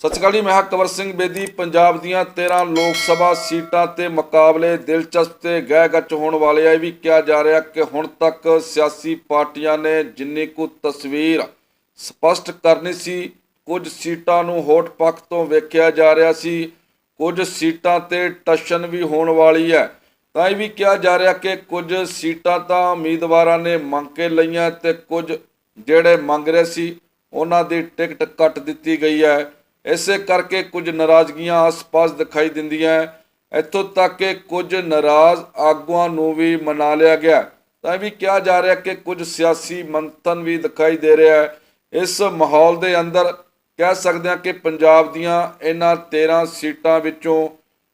ਸਤਿ ਸ਼੍ਰੀ ਅਕਾਲ ਜੀ, ਮੈਂ ਹਾਂ ਸਿੰਘ ਬੇਦੀ। ਪੰਜਾਬ ਦੀਆਂ 13 ਲੋਕ ਸਭਾ ਸੀਟਾਂ ਤੇ ਮੁਕਾਬਲੇ ਦਿਲਚਸਪ ਤੇ ਗਹਿ ਗੱਚ ਹੋਣ ਵਾਲੇ ਆ। ਇਹ ਵੀ ਕਿਹਾ ਜਾ ਰਿਹਾ ਕਿ ਹੁਣ ਤੱਕ ਸਿਆਸੀ ਪਾਰਟੀਆਂ ਨੇ ਜਿੰਨੀ ਕੁ ਤਸਵੀਰ ਸਪਸ਼ਟ ਕਰਨੀ ਸੀ, ਕੁਝ ਸੀਟਾਂ ਨੂੰ ਹੋਟ ਪੱਖ ਤੋਂ ਵੇਖਿਆ ਜਾ ਰਿਹਾ ਸੀ। ਕੁਝ ਸੀਟਾਂ ਤੇ ਟਸ਼ਨ ਵੀ ਹੋਣ ਵਾਲੀ ਹੈ। ਤਾਂ ਇਹ ਵੀ ਕਿਹਾ ਜਾ ਰਿਹਾ ਕਿ ਕੁਝ ਸੀਟਾਂ ਤਾਂ ਉਮੀਦਵਾਰਾਂ ਨੇ ਮੰਗ ਕੇ ਲਈਆਂ ਤੇ ਕੁਝ ਜਿਹੜੇ ਮੰਗ ਰਹੇ ਸੀ, ਉਹਨਾਂ ਦੀ ਟਿਕਟ ਕੱਟ ਦਿੱਤੀ ਗਈ ਹੈ। ਇਸੇ ਕਰਕੇ ਕੁਝ ਨਾਰਾਜ਼ਗੀਆਂ ਆਸ-ਪਾਸ ਦਿਖਾਈ ਦਿੰਦੀਆਂ ਹੈ। ਇੱਥੋਂ ਤੱਕ ਕਿ ਕੁਝ ਨਾਰਾਜ਼ ਆਗੂਆਂ ਨੂੰ ਵੀ ਮਨਾ ਲਿਆ ਗਿਆ। ਤਾਂ ਇਹ ਵੀ ਕਿਹਾ ਜਾ ਰਿਹਾ ਕਿ ਕੁਝ ਸਿਆਸੀ ਮੰਥਨ ਵੀ ਦਿਖਾਈ ਦੇ ਰਿਹਾ ਹੈ। ਇਸ ਮਾਹੌਲ ਦੇ ਅੰਦਰ ਕਹਿ ਸਕਦੇ ਹਾਂ ਕਿ ਪੰਜਾਬ ਦੀਆਂ ਇਹਨਾਂ 13 ਸੀਟਾਂ ਵਿੱਚੋਂ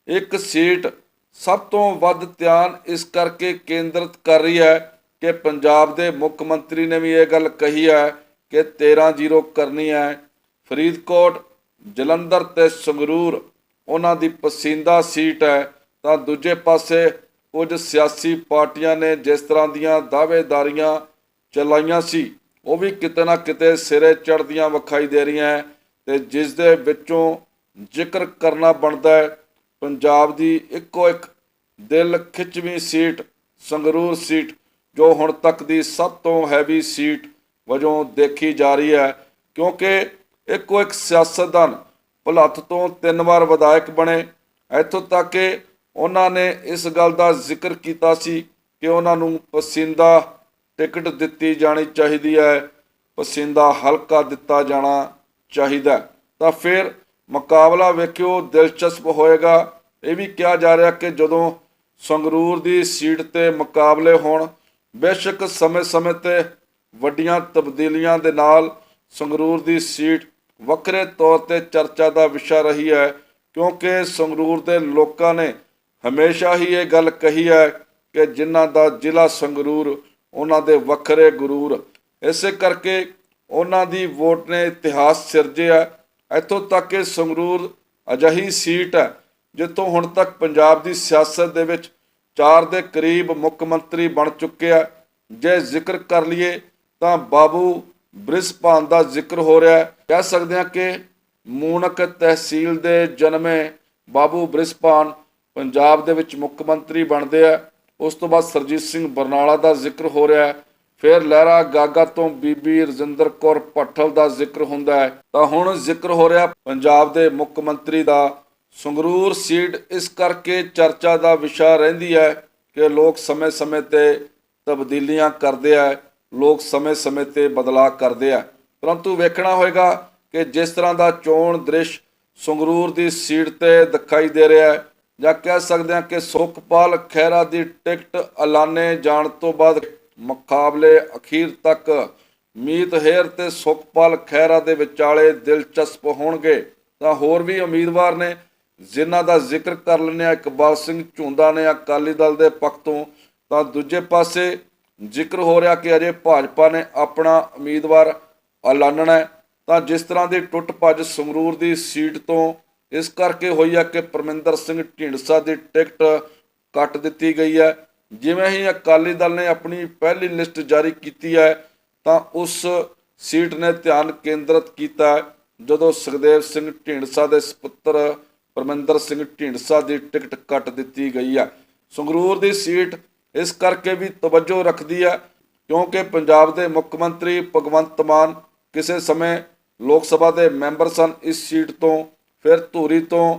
ਇੱਕ ਸੀਟ ਸਭ ਤੋਂ ਵੱਧ ਧਿਆਨ ਇਸ ਕਰਕੇ ਕੇਂਦਰਿਤ ਕਰ ਰਹੀ ਹੈ ਕਿ ਪੰਜਾਬ ਦੇ ਮੁੱਖ ਮੰਤਰੀ ਨੇ ਵੀ ਇਹ ਗੱਲ ਕਹੀ ਹੈ ਕਿ 13-0 ਕਰਨੀ ਹੈ। ਫਰੀਦਕੋਟ ਜਲੰਧਰ ਤੇ ਸੰਗਰੂਰ, ਉਹਨਾਂ ਦੀ ਪਸੰਦੀਦਾ ਸੀਟ ਹੈ। ਤਾਂ ਦੂਜੇ ਪਾਸੇ ਕੁਝ ਸਿਆਸੀ ਪਾਰਟੀਆਂ ਨੇ ਜਿਸ ਤਰ੍ਹਾਂ ਦੀਆਂ ਦਾਅਵੇਦਾਰੀਆਂ ਚਲਾਈਆਂ ਸੀ, ਉਹ ਵੀ ਕਿਤੇ ਨਾ ਕਿਤੇ ਸਿਰੇ ਚੜਦੀਆਂ ਵਿਖਾਈ ਦੇ ਰਹੀਆਂ ਹੈ ਤੇ ਜਿਸ ਦੇ ਵਿੱਚੋਂ ਜ਼ਿਕਰ ਕਰਨਾ ਬਣਦਾ ਹੈ, ਪੰਜਾਬ ਦੀ ਇੱਕੋ ਇੱਕ ਦਿਲ ਖਿੱਚਵੀਂ ਸੀਟ, ਸੰਗਰੂਰ ਸੀਟ, ਜੋ ਹੁਣ ਤੱਕ ਦੀ ਸਭ ਤੋਂ ਹੈਵੀ ਸੀਟ ਵਜੋਂ ਦੇਖੀ ਜਾ ਰਹੀ ਹੈ। ਕਿਉਂਕਿ ਇੱਕੋ ਇੱਕ ਸਿਆਸਤਦਾਨ ਭੁਲੱਥ ਤੋਂ ਤਿੰਨ ਵਾਰ ਵਿਧਾਇਕ ਬਣੇ। ਇੱਥੋਂ ਤੱਕ ਕਿ ਉਹਨਾਂ ਨੇ ਇਸ ਗੱਲ ਦਾ ਜ਼ਿਕਰ ਕੀਤਾ ਸੀ ਕਿ ਉਹਨਾਂ ਨੂੰ ਪਸੰਦਾ ਟਿਕਟ ਦਿੱਤੀ ਜਾਣੀ ਚਾਹੀਦੀ ਹੈ, ਪਸੰਦਾ ਹਲਕਾ ਦਿੱਤਾ ਜਾਣਾ ਚਾਹੀਦਾ ਤਾਂ ਫਿਰ ਮੁਕਾਬਲਾ ਵੇਖਿਓ, ਦਿਲਚਸਪ ਹੋਏਗਾ। ਇਹ ਵੀ ਕਿਹਾ ਜਾ ਰਿਹਾ ਕਿ ਜਦੋਂ ਸੰਗਰੂਰ ਦੀ ਸੀਟ ਤੇ ਮੁਕਾਬਲੇ ਹੋਣ, ਬੇਸ਼ੱਕ ਸਮੇਂ-ਸਮੇਂ ਤੇ ਵੱਡੀਆਂ ਤਬਦੀਲੀਆਂ ਦੇ ਨਾਲ ਸੰਗਰੂਰ ਦੀ ਸੀਟ ਵੱਖਰੇ ਤੌਰ ਤੇ ਚਰਚਾ ਦਾ ਵਿਸ਼ਾ ਰਹੀ ਹੈ, ਕਿਉਂਕਿ ਸੰਗਰੂਰ ਦੇ ਲੋਕਾਂ ਨੇ ਹਮੇਸ਼ਾ ਹੀ ਇਹ ਗੱਲ ਕਹੀ ਹੈ ਕਿ ਜਿਨ੍ਹਾਂ ਦਾ ਜ਼ਿਲ੍ਹਾ ਸੰਗਰੂਰ, ਉਹਨਾਂ ਦੇ ਵੱਖਰੇ ਗੁਰੂਰ। ਇਸੇ ਕਰਕੇ ਉਹਨਾਂ ਦੀ ਵੋਟ ਨੇ ਇਤਿਹਾਸ ਸਿਰਜਿਆ ਇੱਥੋਂ ਤੱਕ ਕਿ ਸੰਗਰੂਰ ਅਜਿਹੀ ਸੀਟ ਹੈ, ਜਿੱਥੋਂ ਹੁਣ ਤੱਕ ਪੰਜਾਬ ਦੀ ਸਿਆਸਤ ਦੇ ਵਿੱਚ ਚਾਰ ਦੇ ਕਰੀਬ ਮੁੱਖ ਮੰਤਰੀ ਬਣ ਚੁੱਕੇ ਆ। ਜੇ ਜ਼ਿਕਰ ਕਰ ਲਈਏ ਤਾਂ ਬਾਬੂ ਬ੍ਰਿਸਪਾਨ ਦਾ ਜ਼ਿਕਰ ਹੋ ਰਿਹਾ ਹੈ। ਕਹਿ ਸਕਦੇ ਹਾਂ ਕਿ ਮੂਨਕ ਤਹਿਸੀਲ ਦੇ ਜਨਮੇ ਬਾਬੂ ਬ੍ਰਿਸਪਾਨ ਪੰਜਾਬ ਦੇ ਵਿੱਚ ਮੁੱਖ ਮੰਤਰੀ ਬਣਦੇ ਆ। ਉਸ ਤੋਂ ਬਾਅਦ ਸਰਜੀਤ ਸਿੰਘ ਬਰਨਾਲਾ ਦਾ ਜ਼ਿਕਰ ਹੋ ਰਿਹਾ ਹੈ। ਫਿਰ ਲਹਿਰਾ ਗਾਗਾ ਤੋਂ ਬੀਬੀ ਰਜਿੰਦਰ ਕੌਰ ਭੱਠਲ ਦਾ ਜ਼ਿਕਰ ਹੁੰਦਾ ਹੈ। ਤਾਂ ਹੁਣ ਜ਼ਿਕਰ ਹੋ ਰਿਹਾ ਪੰਜਾਬ ਦੇ ਮੁੱਖ ਮੰਤਰੀ ਦਾ। ਸੰਗਰੂਰ ਸੀਟ ਇਸ ਕਰਕੇ ਚਰਚਾ ਦਾ ਵਿਸ਼ਾ ਰਹਿੰਦੀ ਹੈ ਕਿ ਲੋਕ ਸਮੇਂ-ਸਮੇਂ ਤੇ ਤਬਦੀਲੀਆਂ ਕਰਦੇ ਆ। ਲੋਕ ਸਮੇਂ-ਸਮੇਂ ਤੇ ਬਦਲਾਅ ਕਰਦੇ ਆ। ਪਰੰਤੂ ਵੇਖਣਾ ਹੋਏਗਾ ਕਿ ਜਿਸ ਤਰ੍ਹਾਂ ਦਾ ਚੋਣ ਦ੍ਰਿਸ਼ ਸੰਗਰੂਰ ਦੀ ਸੀਟ ਤੇ ਦਿਖਾਈ ਦੇ ਰਿਹਾ ਹੈ, ਜਾਂ ਕਹਿ ਸਕਦੇ ਹਾਂ ਕਿ ਸੁਖਪਾਲ ਖਹਿਰਾ ਦੀ ਟਿਕਟ ਐਲਾਨੇ ਜਾਣ ਤੋਂ ਬਾਅਦ ਮੁਕਾਬਲੇ ਅਖੀਰ ਤੱਕ ਮੀਤ ਹੇਰ ਤੇ ਸੁਖਪਾਲ ਖਹਿਰਾ ਦੇ ਵਿਚਾਲੇ ਦਿਲਚਸਪ ਹੋਣਗੇ। ਤਾਂ ਹੋਰ ਵੀ ਉਮੀਦਵਾਰ ਨੇ ਜਿਨ੍ਹਾਂ ਦਾ ਜ਼ਿਕਰ ਕਰ ਲੈਂਦੇ ਹਾਂ, ਇਕਬਾਲ ਸਿੰਘ ਝੁੰਦਾ ਨੇ ਅਕਾਲੀ ਦਲ ਦੇ ਪੱਖ ਤੋਂ, ਤਾਂ ਦੂਜੇ ਪਾਸੇ ਜ਼ਿਕਰ ਹੋ ਰਿਹਾ ਕਿ ਅਜੇ ਭਾਜਪਾ ਨੇ ਆਪਣਾ ਉਮੀਦਵਾਰ ਐਲਾਨਣਾ ਹੈ। ਤਾਂ ਜਿਸ ਤਰ੍ਹਾਂ ਦੀ ਟੁੱਟ ਭੱਜ ਸੰਗਰੂਰ ਦੀ ਸੀਟ ਤੋਂ ਇਸ ਕਰਕੇ ਹੋਈ ਹੈ ਕਿ ਪਰਮਿੰਦਰ ਸਿੰਘ ਢੀਂਡਸਾ ਦੀ ਟਿਕਟ ਕੱਟ ਦਿੱਤੀ ਗਈ ਹੈ। ਜਿਵੇਂ ਹੀ ਅਕਾਲੀ ਦਲ ਨੇ ਆਪਣੀ ਪਹਿਲੀ ਲਿਸਟ ਜਾਰੀ ਕੀਤੀ ਹੈ, ਤਾਂ ਉਸ ਸੀਟ ਨੇ ਧਿਆਨ ਕੇਂਦਰਿਤ ਕੀਤਾ ਜਦੋਂ ਸੁਖਦੇਵ ਸਿੰਘ ਢੀਂਡਸਾ ਦੇ ਸੁਪੁੱਤਰ ਪਰਮਿੰਦਰ ਸਿੰਘ ਢੀਂਡਸਾ ਦੀ ਟਿਕਟ ਕੱਟ ਦਿੱਤੀ ਗਈ ਹੈ। ਸੰਗਰੂਰ ਦੀ ਸੀਟ ਇਸ ਕਰਕੇ ਵੀ ਤਵੱਜੋ ਰੱਖਦੀ ਹੈ, ਕਿਉਂਕਿ ਪੰਜਾਬ ਦੇ ਮੁੱਖ ਮੰਤਰੀ ਭਗਵੰਤ ਮਾਨ ਕਿਸੇ ਸਮੇਂ ਲੋਕ ਸਭਾ ਦੇ ਮੈਂਬਰ ਸਨ, ਇਸ ਸੀਟ ਤੋਂ ਫਿਰ ਧੂਰੀ ਤੋਂ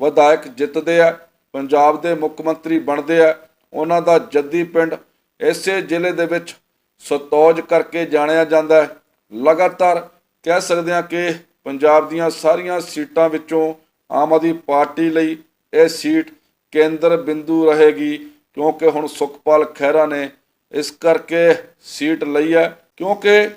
ਵਿਧਾਇਕ ਜਿੱਤਦੇ ਆ, ਪੰਜਾਬ ਦੇ ਮੁੱਖ ਮੰਤਰੀ ਬਣਦੇ ਆ, ਉਹਨਾਂ ਦਾ ਜੱਦੀ ਪਿੰਡ ਇਸੇ ਜ਼ਿਲ੍ਹੇ ਦੇ ਵਿੱਚ ਸਤੌਜ ਕਰਕੇ ਜਾਣਿਆ ਜਾਂਦਾ ਹੈ। ਲਗਾਤਾਰ ਕਹਿ ਸਕਦੇ ਹਾਂ ਕਿ ਪੰਜਾਬ ਦੀਆਂ ਸਾਰੀਆਂ ਸੀਟਾਂ ਵਿੱਚੋਂ ਆਮ ਆਦਮੀ ਪਾਰਟੀ ਲਈ ਇਹ ਸੀਟ ਕੇਂਦਰ ਬਿੰਦੂ ਰਹੇਗੀ। ਕਿਉਂਕਿ ਹੁਣ ਸੁਖਪਾਲ ਖਹਿਰਾ ਨੇ ਇਸ ਕਰਕੇ ਸੀਟ ਲਈ ਹੈ, ਕਿਉਂਕਿ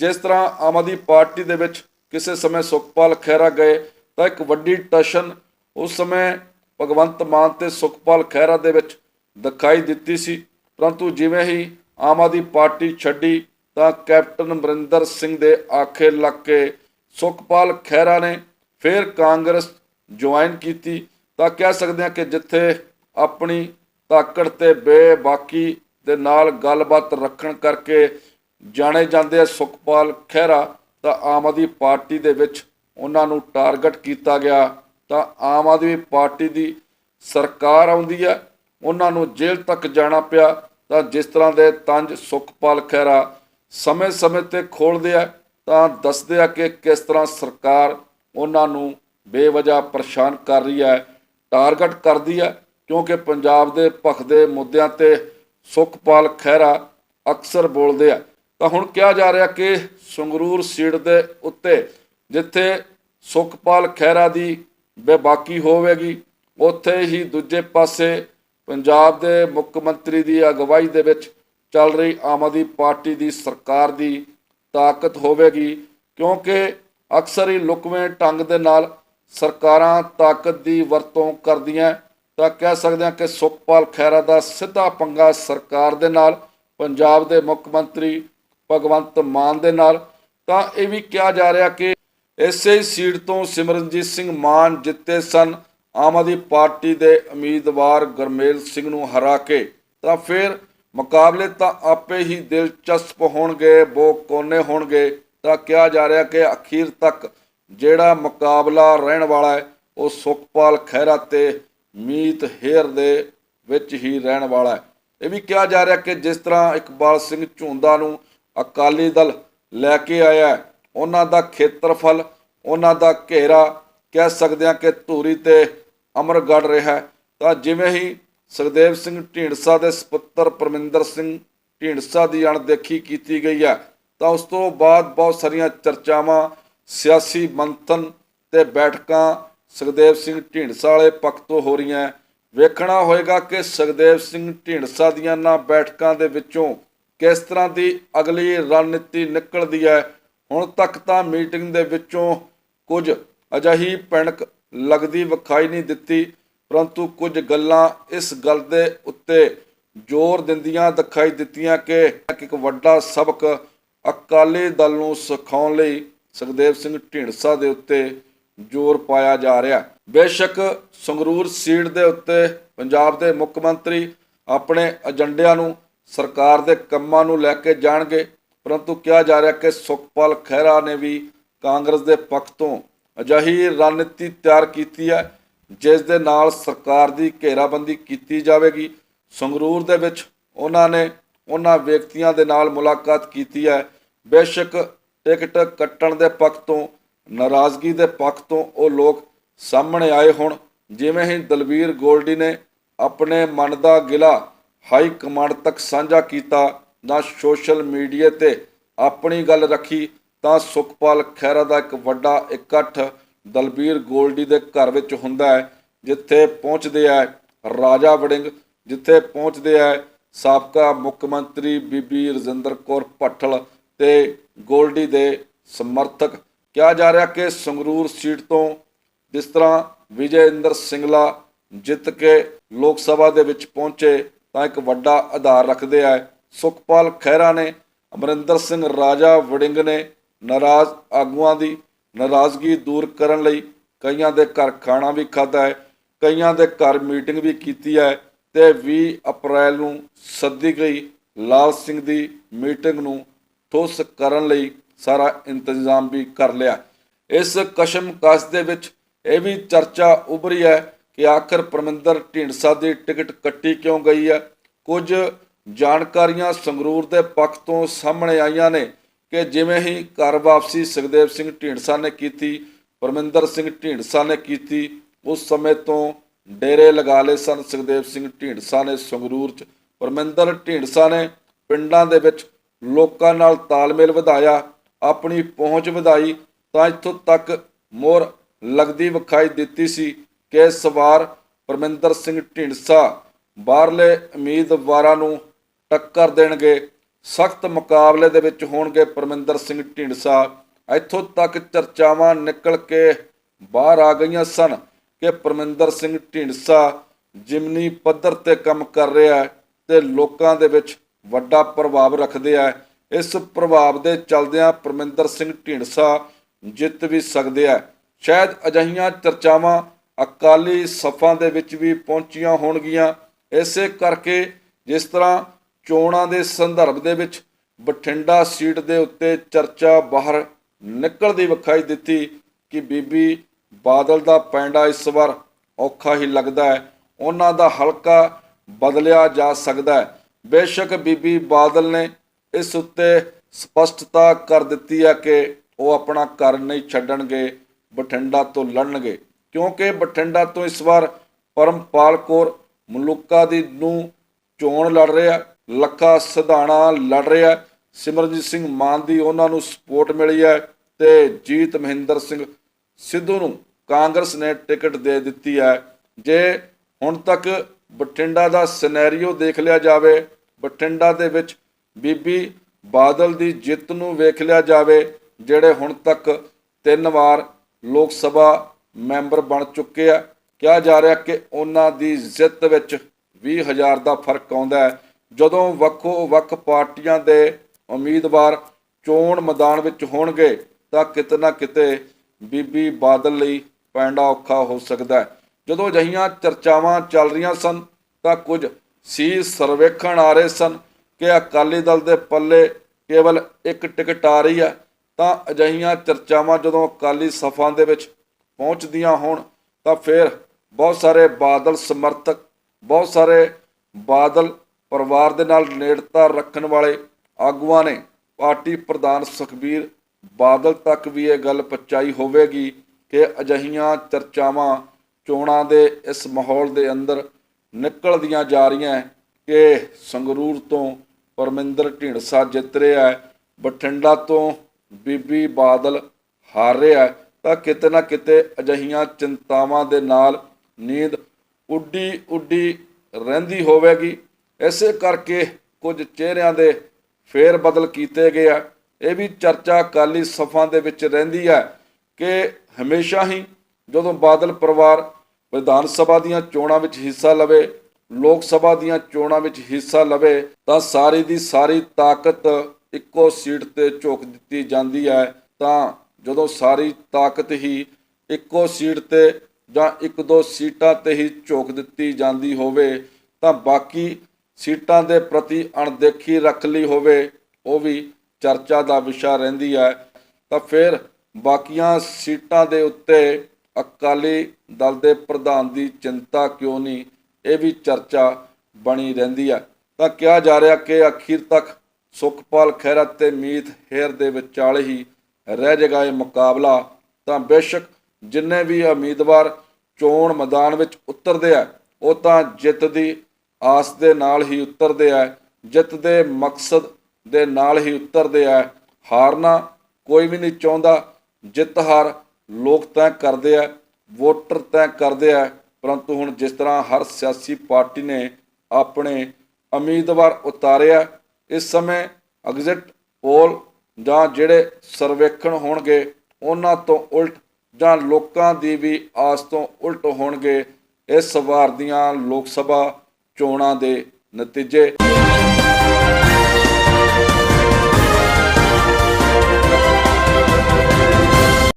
ਜਿਸ ਤਰ੍ਹਾਂ ਆਮ ਆਦਮੀ ਪਾਰਟੀ ਦੇ ਵਿੱਚ ਕਿਸੇ ਸਮੇਂ ਸੁਖਪਾਲ ਖਹਿਰਾ ਗਏ, ਤਾਂ ਇੱਕ ਵੱਡੀ ਟਸ਼ਨ ਉਸ ਸਮੇਂ ਭਗਵੰਤ ਮਾਨ ਤੇ ਸੁਖਪਾਲ ਖਹਿਰਾ ਦੇ ਵਿੱਚ ਦਿਖਾਈ ਦਿੱਤੀ ਸੀ। ਪਰੰਤੂ ਜਿਵੇਂ ਹੀ ਆਮ ਆਦਮੀ ਪਾਰਟੀ ਛੱਡੀ, ਤਾਂ ਕੈਪਟਨ ਅਮਰਿੰਦਰ ਸਿੰਘ ਦੇ ਆਖੇ ਲੱਗ ਕੇ ਸੁਖਪਾਲ ਖਹਿਰਾ ਨੇ ਫਿਰ ਕਾਂਗਰਸ ਜੁਆਇਨ ਕੀਤੀ। ਤਾਂ ਕਹਿ ਸਕਦੇ ਹਾਂ ਕਿ ਜਿੱਥੇ ਆਪਣੀ ਤਾਕੜ ਤੇ ਬੇਬਾਕੀ ਦੇ ਨਾਲ ਗੱਲਬਾਤ ਰੱਖਣ ਕਰਕੇ ਜਾਣੇ ਜਾਂਦੇ ਆ ਸੁਖਪਾਲ ਖਹਿਰਾ, ਤਾਂ ਆਮ ਆਦਮੀ ਪਾਰਟੀ ਦੇ ਵਿੱਚ ਉਹਨਾਂ ਨੂੰ ਟਾਰਗੇਟ ਕੀਤਾ ਗਿਆ। ਤਾਂ ਆਮ ਆਦਮੀ ਪਾਰਟੀ ਦੀ ਸਰਕਾਰ ਆਉਂਦੀ ਹੈ ਉਹਨਾਂ ਨੂੰ ਜੇਲ੍ਹ ਤੱਕ ਜਾਣਾ ਪਿਆ। ਤਾਂ ਜਿਸ ਤਰ੍ਹਾਂ ਦੇ ਤੰਜ ਸੁਖਪਾਲ ਖਹਿਰਾ ਸਮੇਂ-ਸਮੇਂ ਤੇ ਖੋਲਦੇ ਆ, ਤਾਂ ਦੱਸਦੇ ਆ ਕਿ ਕਿਸ ਤਰ੍ਹਾਂ ਸਰਕਾਰ ਉਹਨਾਂ ਨੂੰ ਬੇਵਜ੍ਹਾ ਪਰੇਸ਼ਾਨ ਕਰ ਰਹੀ ਹੈ, ਟਾਰਗੇਟ ਕਰਦੀ ਹੈ। ਕਿਉਂਕਿ ਪੰਜਾਬ ਦੇ ਭਖਦੇ ਮੁੱਦਿਆਂ ਤੇ ਸੁਖਪਾਲ ਖਹਿਰਾ ਅਕਸਰ ਬੋਲਦੇ ਆ। ਤਾਂ ਹੁਣ ਕਿਹਾ ਜਾ ਰਿਹਾ ਕਿ ਸੰਗਰੂਰ ਸੀਟ ਦੇ ਉੱਤੇ ਜਿੱਥੇ ਸੁਖਪਾਲ ਖਹਿਰਾ ਦੀ ਬੇਬਾਕੀ ਹੋਵੇਗੀ, ਉੱਥੇ ਹੀ ਦੂਜੇ ਪਾਸੇ ਪੰਜਾਬ ਦੇ ਮੁੱਖ ਮੰਤਰੀ ਦੀ ਅਗਵਾਈ ਦੇ ਵਿੱਚ ਚੱਲ ਰਹੀ ਆਮ ਆਦਮੀ ਪਾਰਟੀ ਦੀ ਸਰਕਾਰ ਦੀ ਤਾਕਤ ਹੋਵੇਗੀ, ਕਿਉਂਕਿ ਅਕਸਰ ਹੀ ਲੁਕਵੇਂ ਢੰਗ ਦੇ ਨਾਲ ਸਰਕਾਰਾਂ ਤਾਕਤ ਦੀ ਵਰਤੋਂ ਕਰਦੀਆਂ ਤਾਂ ਕਹਿ ਸਕਦੇ ਹਾਂ ਕਿ ਸੁਖਪਾਲ ਖਹਿਰਾ ਦਾ ਸਿੱਧਾ ਪੰਗਾ ਸਰਕਾਰ ਦੇ ਨਾਲ, ਪੰਜਾਬ ਦੇ ਮੁੱਖ ਮੰਤਰੀ ਭਗਵੰਤ ਮਾਨ ਦੇ ਨਾਲ। ਤਾਂ ਇਹ ਵੀ ਕਿਹਾ ਜਾ ਰਿਹਾ ਕਿ ਇਸੇ ਸੀਟ ਤੋਂ ਸਿਮਰਨਜੀਤ ਸਿੰਘ ਮਾਨ ਜਿੱਤੇ ਸਨ। ਆਮ ਆਦਮੀ ਪਾਰਟੀ ਦੇ ਉਮੀਦਵਾਰ ਗੁਰਮੇਲ ਸਿੰਘ ਨੂੰ ਹਰਾ ਕੇ। ਤਾਂ ਫਿਰ ਮੁਕਾਬਲੇ ਤਾਂ ਆਪੇ ਹੀ ਦਿਲਚਸਪ ਹੋਣਗੇ ਬੋ ਕੋਨੇ ਹੋਣਗੇ। ਤਾਂ ਕਿਹਾ ਜਾ ਰਿਹਾ ਕਿ ਅਖੀਰ ਤੱਕ ਜਿਹੜਾ ਮੁਕਾਬਲਾ ਰਹਿਣ ਵਾਲਾ ਹੈ, ਉਹ ਸੁਖਪਾਲ ਖਹਿਰਾ ਤੇ ਮੀਤ ਹੇਰ ਦੇ ਵਿੱਚ ਹੀ ਰਹਿਣ ਵਾਲਾ ਹੈ। ਇਹ ਵੀ ਕਿਹਾ ਜਾ ਰਿਹਾ ਕਿ ਜਿਸ ਤਰ੍ਹਾਂ ਇਕਬਾਲ ਸਿੰਘ ਝੁੰਦਾ ਨੂੰ ਅਕਾਲੀ ਦਲ ਲੈ ਕੇ ਆਇਆ ਉਹਨਾਂ ਦਾ ਖੇਤਰਫਲ, ਉਹਨਾਂ ਦਾ ਘੇਰਾ, ਕਹਿ ਸਕਦੇ ਹਾਂ ਕਿ ਧੂਰੀ ਤੇ ਅਮਰਗੜ ਰਿਹਾ ਤਾਂ ਜਿਵੇਂ ਹੀ ਸੁਖਦੇਵ ਸਿੰਘ ਢੀਂਡਸਾ ਦੇ ਸੁਪੁੱਤਰ ਪਰਮਿੰਦਰ ਸਿੰਘ ਢੀਂਡਸਾ ਦੀ ਅਣਦੇਖੀ ਕੀਤੀ ਗਈ ਹੈ, ਤਾਂ ਉਸ ਤੋਂ ਬਾਅਦ ਬਹੁਤ ਸਾਰੀਆਂ ਚਰਚਾਵਾਂ, ਸਿਆਸੀ ਮੰਥਨ ਤੇ ਬੈਠਕਾਂ ਸੁਖਦੇਵ ਸਿੰਘ ਢੀਂਡਸਾ ਵਾਲੇ ਪੱਖ ਤੋਂ ਹੋ ਰਹੀਆਂ ਵੇਖਣਾ ਹੋਏਗਾ ਕਿ ਸੁਖਦੇਵ ਸਿੰਘ ਢੀਂਡਸਾ ਦੀਆਂ ਨਾ ਬੈਠਕਾਂ ਦੇ ਵਿੱਚੋਂ ਕਿਸ ਤਰ੍ਹਾਂ ਦੀ ਅਗਲੀ ਰਣਨੀਤੀ ਨਿਕਲਦੀ ਹੈ। ਹੁਣ ਤੱਕ ਤਾਂ ਮੀਟਿੰਗ ਦੇ ਵਿੱਚੋਂ ਕੁਝ ਅਜਿਹੀ ਪਿਣਕ ਲੱਗਦੀ ਵਿਖਾਈ ਨਹੀਂ ਦਿੱਤੀ, ਪਰੰਤੂ ਕੁਝ ਗੱਲਾਂ ਇਸ ਗੱਲ ਦੇ ਉੱਤੇ ਜ਼ੋਰ ਦਿੰਦੀਆਂ ਦਿਖਾਈ ਦਿੱਤੀਆਂ ਕਿ ਇੱਕ ਵੱਡਾ ਸਬਕ ਅਕਾਲੀ ਦਲ ਨੂੰ ਸਿਖਾਉਣ ਲਈ ਸੁਖਦੇਵ ਸਿੰਘ ਢੀਂਡਸਾ ਦੇ ਉੱਤੇ ਜ਼ੋਰ ਪਾਇਆ ਜਾ ਰਿਹਾ। ਬੇਸ਼ੱਕ ਸੰਗਰੂਰ ਸੀਟ ਦੇ ਉੱਤੇ ਪੰਜਾਬ ਦੇ ਮੁੱਖ ਮੰਤਰੀ ਆਪਣੇ ਏਜੰਡਿਆਂ ਨੂੰ ਸਰਕਾਰ ਦੇ ਕੰਮਾਂ ਨੂੰ ਲੈ ਕੇ ਜਾਣਗੇ, ਪਰੰਤੂ ਕਿਹਾ ਜਾ ਰਿਹਾ ਕਿ ਸੁਖਪਾਲ ਖਹਿਰਾ ਨੇ ਵੀ ਕਾਂਗਰਸ ਦੇ ਪੱਖ ਤੋਂ ਅਜਿਹੀ ਰਣਨੀਤੀ ਤਿਆਰ ਕੀਤੀ ਹੈ, ਜਿਸ ਦੇ ਨਾਲ ਸਰਕਾਰ ਦੀ ਘੇਰਾਬੰਦੀ ਕੀਤੀ ਜਾਵੇਗੀ। ਸੰਗਰੂਰ ਦੇ ਵਿੱਚ ਉਹਨਾਂ ਨੇ ਉਹਨਾਂ ਵਿਅਕਤੀਆਂ ਦੇ ਨਾਲ ਮੁਲਾਕਾਤ ਕੀਤੀ ਹੈ। ਬੇਸ਼ੱਕ ਟਿਕਟ ਕੱਟਣ ਦੇ ਪੱਖ ਤੋਂ ਨਾਰਾਜ਼ਗੀ ਦੇ ਪੱਖ ਤੋਂ ਉਹ ਲੋਕ ਸਾਹਮਣੇ ਆਏ ਹੁਣ। ਜਿਵੇਂ ਹੀ ਦਲਵੀਰ ਗੋਲਡੀ ਨੇ ਆਪਣੇ ਮਨ ਦਾ ਗਿਲਾ ਹਾਈ ਕਮਾਂਡ ਤੱਕ ਸਾਂਝਾ ਕੀਤਾ ਜਾਂ ਸੋਸ਼ਲ ਮੀਡੀਆ ਤੇ ਆਪਣੀ ਗੱਲ ਰੱਖੀ, ਤਾਂ ਸੁਖਪਾਲ ਖਹਿਰਾ ਦਾ ਇੱਕ ਵੱਡਾ ਇਕੱਠ ਦਲਬੀਰ ਗੋਲਡੀ ਦੇ ਘਰ ਵਿੱਚ ਹੁੰਦਾ ਹੈ, ਜਿੱਥੇ ਪਹੁੰਚਦੇ ਆ ਰਾਜਾ ਵੜਿੰਗ, ਜਿੱਥੇ ਪਹੁੰਚਦੇ ਆ ਸਾਬਕਾ ਮੁੱਖ ਮੰਤਰੀ ਬੀਬੀ ਰਜਿੰਦਰ ਕੌਰ ਭੱਠਲ ਤੇ ਗੋਲਡੀ ਦੇ ਸਮਰਥਕ ਕਿਹਾ ਜਾ ਰਿਹਾ ਕਿ ਸੰਗਰੂਰ ਸੀਟ ਤੋਂ ਜਿਸ ਤਰ੍ਹਾਂ ਵਿਜੇ ਇੰਦਰ ਸਿੰਗਲਾ ਜਿੱਤ ਕੇ ਲੋਕ ਸਭਾ ਦੇ ਵਿੱਚ ਪਹੁੰਚੇ ਤਾਂ ਇੱਕ ਵੱਡਾ ਆਧਾਰ ਰੱਖਦੇ ਆ। ਸੁਖਪਾਲ ਖਹਿਰਾ ਨੇ, ਅਮਰਿੰਦਰ ਸਿੰਘ ਰਾਜਾ ਵੜਿੰਗ ਨੇ ਨਾਰਾਜ਼ ਆਗੂਆਂ ਦੀ ਨਾਰਾਜ਼ਗੀ ਦੂਰ ਕਰਨ ਲਈ ਕਈਆਂ ਦੇ ਘਰ ਖਾਣਾ ਵੀ ਖਾਦਾ ਹੈ, ਕਈਆਂ ਦੇ ਘਰ ਮੀਟਿੰਗ ਵੀ ਕੀਤੀ ਹੈ ਤੇ 20 ਅਪ੍ਰੈਲ ਨੂੰ ਸੱਦੀ ਗਈ ਲਾਲ ਸਿੰਘ ਦੀ ਮੀਟਿੰਗ ਨੂੰ ਠੋਸ ਕਰਨ ਲਈ ਸਾਰਾ ਇੰਤਜ਼ਾਮ ਵੀ ਕਰ ਲਿਆ। ਇਸ ਕਸ਼ਮਕਸ਼ ਦੇ ਵਿੱਚ ਇਹ ਵੀ ਚਰਚਾ ਉਭਰੀ ਹੈ ਕਿ ਆਖਰ ਪਰਮਿੰਦਰ ਢੀਂਡਸਾ ਦੀ ਟਿਕਟ ਕੱਟੀ ਕਿਉਂ ਗਈ ਹੈ? ਕੁਝ ਜਾਣਕਾਰੀਆਂ ਸੰਗਰੂਰ ਦੇ ਪੱਖ ਤੋਂ ਸਾਹਮਣੇ ਆਈਆਂ ਨੇ ਕਿ ਜਿਵੇਂ ਹੀ ਘਰ ਵਾਪਸੀ ਸੁਖਦੇਵ ਸਿੰਘ ਢੀਂਡਸਾ ਨੇ ਕੀਤੀ, ਪਰਮਿੰਦਰ ਸਿੰਘ ਢੀਂਡਸਾ ਨੇ ਕੀਤੀ, ਉਸ ਸਮੇਂ ਤੋਂ ਡੇਰੇ ਲਗਾ ਲਏ ਸਨ ਸੁਖਦੇਵ ਸਿੰਘ ਢੀਂਡਸਾ ਨੇ ਸੰਗਰੂਰ 'ਚ। ਪਰਮਿੰਦਰ ਢੀਂਡਸਾ ਨੇ ਪਿੰਡਾਂ ਦੇ ਵਿੱਚ ਲੋਕਾਂ ਨਾਲ ਤਾਲਮੇਲ ਵਧਾਇਆ। ਆਪਣੀ ਪਹੁੰਚ ਵਧਾਈ ਤਾਂ ਇੱਥੋਂ ਤੱਕ ਮੋਰ ਲੱਗਦੀ ਵਿਖਾਈ ਦਿੱਤੀ ਸੀ ਕਿ ਸਵਾਰ ਪਰਮਿੰਦਰ ਸਿੰਘ ਢੀਂਡਸਾ ਬਾਹਰਲੇ ਉਮੀਦਵਾਰਾਂ ਨੂੰ ਟੱਕਰ ਦੇਣਗੇ, ਸਖਤ ਮੁਕਾਬਲੇ ਦੇ ਵਿੱਚ ਹੋਣਗੇ ਪਰਮਿੰਦਰ ਸਿੰਘ ਢੀਂਡਸਾ। ਇੱਥੋਂ ਤੱਕ ਚਰਚਾਵਾਂ ਨਿਕਲ ਕੇ ਬਾਹਰ ਆ ਗਈਆਂ ਸਨ ਕਿ ਪਰਮਿੰਦਰ ਸਿੰਘ ਢੀਂਡਸਾ ਜਿਮਨੀ ਪੱਧਰ ਤੇ ਕੰਮ ਕਰ ਰਿਹਾ ਹੈ ਤੇ ਲੋਕਾਂ ਦੇ ਵਿੱਚ ਵੱਡਾ ਪ੍ਰਭਾਵ ਰੱਖਦੇ ਆ। ਇਸ ਪ੍ਰਭਾਵ ਦੇ ਚਲਦਿਆਂ ਪਰਮਿੰਦਰ ਸਿੰਘ ਢੀਂਡਸਾ ਜਿੱਤ ਵੀ ਸਕਦੇ ਆ। ਸ਼ਾਇਦ ਅਜਹੀਆਂ ਚਰਚਾਵਾਂ ਅਕਾਲੀ ਸਫਾਂ ਦੇ ਵਿੱਚ ਵੀ ਪਹੁੰਚੀਆਂ ਹੋਣਗੀਆਂ। ਇਸੇ ਕਰਕੇ ਜਿਸ ਤਰ੍ਹਾਂ ਚੋਣਾਂ ਦੇ ਸੰਦਰਭ ਦੇ ਵਿੱਚ ਬਠਿੰਡਾ ਸੀਟ ਦੇ ਉੱਤੇ ਚਰਚਾ ਬਾਹਰ ਨਿਕਲਦੀ ਵਿਖਾਈ ਦਿੱਤੀ ਕਿ ਬੀਬੀ ਬਾਦਲ ਦਾ ਪੈਂਡਾ ਇਸ ਵਾਰ ਔਖਾ ਹੀ ਲੱਗਦਾ ਹੈ। ਉਹਨਾਂ ਦਾ ਹਲਕਾ ਬਦਲਿਆ ਜਾ ਸਕਦਾ ਹੈ। ਬੇਸ਼ੱਕ ਬੀਬੀ ਬਾਦਲ ਨੇ ਇਸ ਉੱਤੇ ਸਪਸ਼ਟਤਾ ਕਰ ਦਿੱਤੀ ਹੈ ਕਿ ਉਹ ਆਪਣਾ ਘਰ ਨਹੀਂ ਛੱਡਣਗੇ, ਬਠਿੰਡਾ ਤੋਂ ਲੜਨਗੇ। ਕਿਉਂਕਿ ਬਠਿੰਡਾ ਤੋਂ ਇਸ ਵਾਰ ਪਰਮਪਾਲ ਕੌਰ ਮਲੂਕਾ ਦੀ ਨੂੰ ਚੋਣ ਲੜ ਰਿਹਾ, ਲੱਖਾ ਸਿਧਾਣਾ ਲੜ ਰਿਹਾ। ਸਿਮਰਜੀਤ ਸਿੰਘ ਮਾਨ ਦੀ ਉਹਨਾਂ ਨੂੰ ਸਪੋਰਟ ਮਿਲੀ ਹੈ ਤੇ ਜੀਤ ਮਹਿੰਦਰ ਸਿੰਘ ਸਿੱਧੂ ਨੂੰ ਕਾਂਗਰਸ ਨੇ ਟਿਕਟ ਦੇ ਦਿੱਤੀ ਹੈ। ਜੇ ਹੁਣ ਤੱਕ ਬਠਿੰਡਾ ਦਾ ਸਿਨੈਰੀਓ ਦੇਖ ਲਿਆ ਜਾਵੇ, ਬਠਿੰਡਾ ਦੇ ਵਿੱਚ ਬੀਬੀ ਬਾਦਲ ਦੀ ਜਿੱਤ ਨੂੰ ਵੇਖ ਲਿਆ ਜਾਵੇ, ਜਿਹੜੇ ਹੁਣ ਤੱਕ ਤਿੰਨ ਵਾਰ ਲੋਕ ਸਭਾ ਮੈਂਬਰ ਬਣ ਚੁੱਕੇ ਆ। ਕਿਹਾ ਜਾ ਰਿਹਾ ਕਿ ਉਹਨਾਂ ਦੀ ਜਿੱਤ ਵਿੱਚ 20000 ਦਾ ਫ਼ਰਕ ਆਉਂਦਾ ਹੈ। ਜਦੋਂ ਵੱਖੋ ਵੱਖ ਪਾਰਟੀਆਂ ਦੇ ਉਮੀਦਵਾਰ ਚੋਣ ਮੈਦਾਨ ਵਿੱਚ ਹੋਣਗੇ, ਤਾਂ ਕਿਤੇ ਨਾ ਕਿਤੇ ਬੀਬੀ ਬਾਦਲ ਲਈ ਪੈਂਡਾ ਔਖਾ ਹੋ ਸਕਦਾ ਹੈ। ਜਦੋਂ ਅਜਿਹੀਆਂ ਚਰਚਾਵਾਂ ਚੱਲ ਰਹੀਆਂ ਸਨ, ਤਾਂ ਕੁਝ ਸੀ ਸਰਵੇਖਣ ਆ ਰਹੇ ਸਨ। ਕਿ ਅਕਾਲੀ ਦਲ ਦੇ ਪੱਲੇ ਕੇਵਲ ਇੱਕ ਟਿਕਟ ਆ ਰਹੀ ਹੈ, ਤਾਂ ਅਜਿਹੀਆਂ ਚਰਚਾਵਾਂ ਜਦੋਂ ਅਕਾਲੀ ਸਫਾਂ ਦੇ ਵਿੱਚ ਪਹੁੰਚਦੀਆਂ ਹੋਣ, ਤਾਂ ਫਿਰ ਬਹੁਤ ਸਾਰੇ ਬਾਦਲ ਸਮਰਥਕ, ਬਹੁਤ ਸਾਰੇ ਬਾਦਲ ਪਰਿਵਾਰ ਦੇ ਨਾਲ ਨੇੜਤਾ ਰੱਖਣ ਵਾਲੇ ਆਗੂਆਂ ਨੇ ਪਾਰਟੀ ਪ੍ਰਧਾਨ ਸੁਖਬੀਰ ਬਾਦਲ ਤੱਕ ਵੀ ਇਹ ਗੱਲ ਪਹੁੰਚਾਈ ਹੋਵੇਗੀ ਕਿ ਅਜਿਹੀਆਂ ਚਰਚਾਵਾਂ ਚੋਣਾਂ ਦੇ ਇਸ ਮਾਹੌਲ ਦੇ ਅੰਦਰ ਨਿਕਲਦੀਆਂ ਜਾ ਰਹੀਆਂ, ਕਿ ਸੰਗਰੂਰ ਤੋਂ ਪਰਮਿੰਦਰ ਢੀਂਡਸਾ ਜਿੱਤ ਰਿਹਾ ਹੈ ਬਠਿੰਡਾ ਤੋਂ ਬੀਬੀ ਬਾਦਲ ਹਾਰ ਰਿਹਾ ਹੈ ਤਾਂ ਕਿਤੇ ਨਾ ਕਿਤੇ ਅਜਿਹੀਆਂ ਚਿੰਤਾਵਾਂ ਦੇ ਨਾਲ ਨੀਂਦ ਉੱਡੀ ਉੱਡੀ ਰਹਿੰਦੀ ਹੋਵੇਗੀ। ਇਸੇ ਕਰਕੇ ਕੁਝ ਚਿਹਰਿਆਂ ਦੇ ਫੇਰ ਬਦਲ ਕੀਤੇ ਗਏ ਆ। ਇਹ ਵੀ ਚਰਚਾ ਅਕਾਲੀ ਸਫਾਂ ਦੇ ਵਿੱਚ ਰਹਿੰਦੀ ਹੈ ਕਿ ਹਮੇਸ਼ਾ ਹੀ ਜਦੋਂ ਬਾਦਲ ਪਰਿਵਾਰ ਵਿਧਾਨ ਸਭਾ ਦੀਆਂ ਚੋਣਾਂ ਵਿੱਚ ਹਿੱਸਾ ਲਵੇ ਲੋਕ ਸਭਾ ਦੀਆਂ ਚੋਣਾਂ ਵਿੱਚ ਹਿੱਸਾ ਲਵੇ ਤਾਂ ਸਾਰੀ ਦੀ ਸਾਰੀ ਤਾਕਤ ਇੱਕੋ ਸੀਟ ਤੇ ਝੋਕ ਦਿੱਤੀ ਜਾਂਦੀ ਹੈ। ਤਾਂ ਜਦੋਂ ਸਾਰੀ ਤਾਕਤ ਹੀ ਇੱਕੋ ਸੀਟ ਤੇ ਜਾਂ ਇੱਕ ਦੋ ਸੀਟਾਂ ਤੇ ਹੀ ਝੋਕ ਦਿੱਤੀ ਜਾਂਦੀ ਹੋਵੇ, ਤਾਂ ਬਾਕੀ ਸੀਟਾਂ ਦੇ ਪ੍ਰਤੀ ਅਣਦੇਖੀ ਰੱਖ ਲਈ ਹੋਵੇ, ਉਹ ਵੀ ਚਰਚਾ ਦਾ ਵਿਸ਼ਾ ਰਹਿੰਦੀ ਹੈ। ਤਾਂ ਫਿਰ ਬਾਕੀਆਂ ਸੀਟਾਂ ਦੇ ਉੱਤੇ ਅਕਾਲੀ ਦਲ ਦੇ ਪ੍ਰਧਾਨ ਦੀ ਚਿੰਤਾ ਕਿਉਂ ਨਹੀਂ? ਇਹ ਵੀ ਚਰਚਾ ਬਣੀ ਰਹਿੰਦੀ ਹੈ। ਤਾਂ ਕਿਹਾ ਜਾ ਰਿਹਾ ਕਿ ਅਖੀਰ ਤੱਕ ਸੁਖਪਾਲ ਖਹਿਰਾ ਤੇ ਮੀਤ ਹੇਰ ਦੇ ਵਿਚਾਲੇ ਹੀ ਰਹਿ ਜਾਏਗਾ ਇਹ ਮੁਕਾਬਲਾ। ਤਾਂ ਬੇਸ਼ੱਕ ਜਿੰਨੇ ਵੀ ਉਮੀਦਵਾਰ ਚੋਣ ਮੈਦਾਨ ਵਿੱਚ ਉਤਰਦੇ ਆ, ਉਹ ਤਾਂ ਜਿੱਤ ਦੀ ਆਸ ਦੇ ਨਾਲ ਹੀ ਉਤਰਦੇ ਆ, ਜਿੱਤ ਦੇ ਮਕਸਦ ਦੇ ਨਾਲ ਹੀ ਉਤਰਦੇ ਆ। ਹਾਰਨਾ ਕੋਈ ਵੀ ਨਹੀਂ ਚਾਹੁੰਦਾ ਜਿੱਤ ਹਾਰ ਲੋਕ ਤੈਅ ਕਰਦੇ ਆ, ਵੋਟਰ ਤੈਅ ਕਰਦੇ ਆ ਪਰੰਤੂ ਹੁਣ ਜਿਸ ਤਰ੍ਹਾਂ ਹਰ ਸਿਆਸੀ ਪਾਰਟੀ ਨੇ ਆਪਣੇ ਉਮੀਦਵਾਰ ਉਤਾਰਿਆ, ਇਸ ਸਮੇਂ ਐਗਜ਼ਿਟ ਪੋਲ ਜਾਂ ਜਿਹੜੇ ਸਰਵੇਖਣ ਹੋਣਗੇ, ਉਹਨਾਂ ਤੋਂ ਉਲਟ ਜਾਂ ਲੋਕਾਂ ਦੀ ਵੀ ਆਸ ਤੋਂ ਉਲਟ ਹੋਣਗੇ, ਇਸ ਵਾਰ ਦੀਆਂ ਲੋਕ ਸਭਾ ਚੋਣਾਂ ਦੇ ਨਤੀਜੇ।